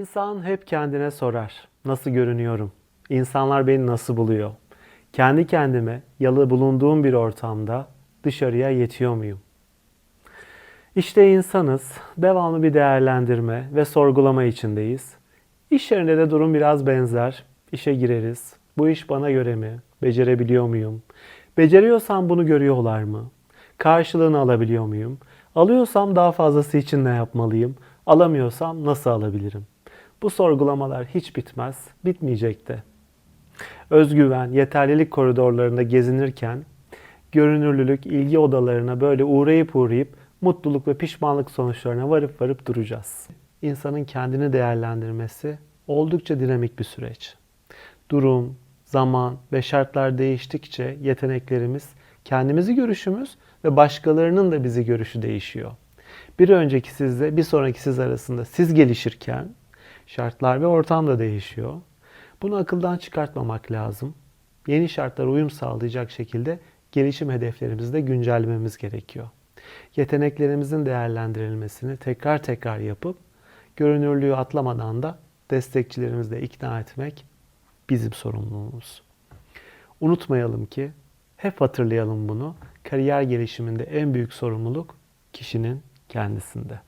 İnsan hep kendine sorar. Nasıl görünüyorum? İnsanlar beni nasıl buluyor? Kendi kendime yalı bulunduğum bir ortamda dışarıya yetiyor muyum? İşte insanız. Devamlı bir değerlendirme ve sorgulama içindeyiz. İş yerinde de durum biraz benzer. İşe gireriz. Bu iş bana göre mi? Becerebiliyor muyum? Beceriyorsam bunu görüyorlar mı? Karşılığını alabiliyor muyum? Alıyorsam daha fazlası için ne yapmalıyım? Alamıyorsam nasıl alabilirim? Bu sorgulamalar hiç bitmez, bitmeyecek de. Özgüven, yeterlilik koridorlarında gezinirken görünürlülük, ilgi odalarına böyle uğrayıp uğrayıp mutluluk ve pişmanlık sonuçlarına varıp varıp duracağız. İnsanın kendini değerlendirmesi oldukça dinamik bir süreç. Durum, zaman ve şartlar değiştikçe yeteneklerimiz, kendimizi görüşümüz ve başkalarının da bizi görüşü değişiyor. Bir önceki sizle bir sonraki siz arasında siz gelişirken şartlar ve ortam da değişiyor. Bunu akıldan çıkartmamak lazım. Yeni şartlara uyum sağlayacak şekilde gelişim hedeflerimizi de güncellememiz gerekiyor. Yeteneklerimizin değerlendirilmesini tekrar tekrar yapıp görünürlüğü atlamadan da destekçilerimizi de ikna etmek bizim sorumluluğumuz. Unutmayalım ki hep hatırlayalım bunu. Kariyer gelişiminde en büyük sorumluluk kişinin kendisinde.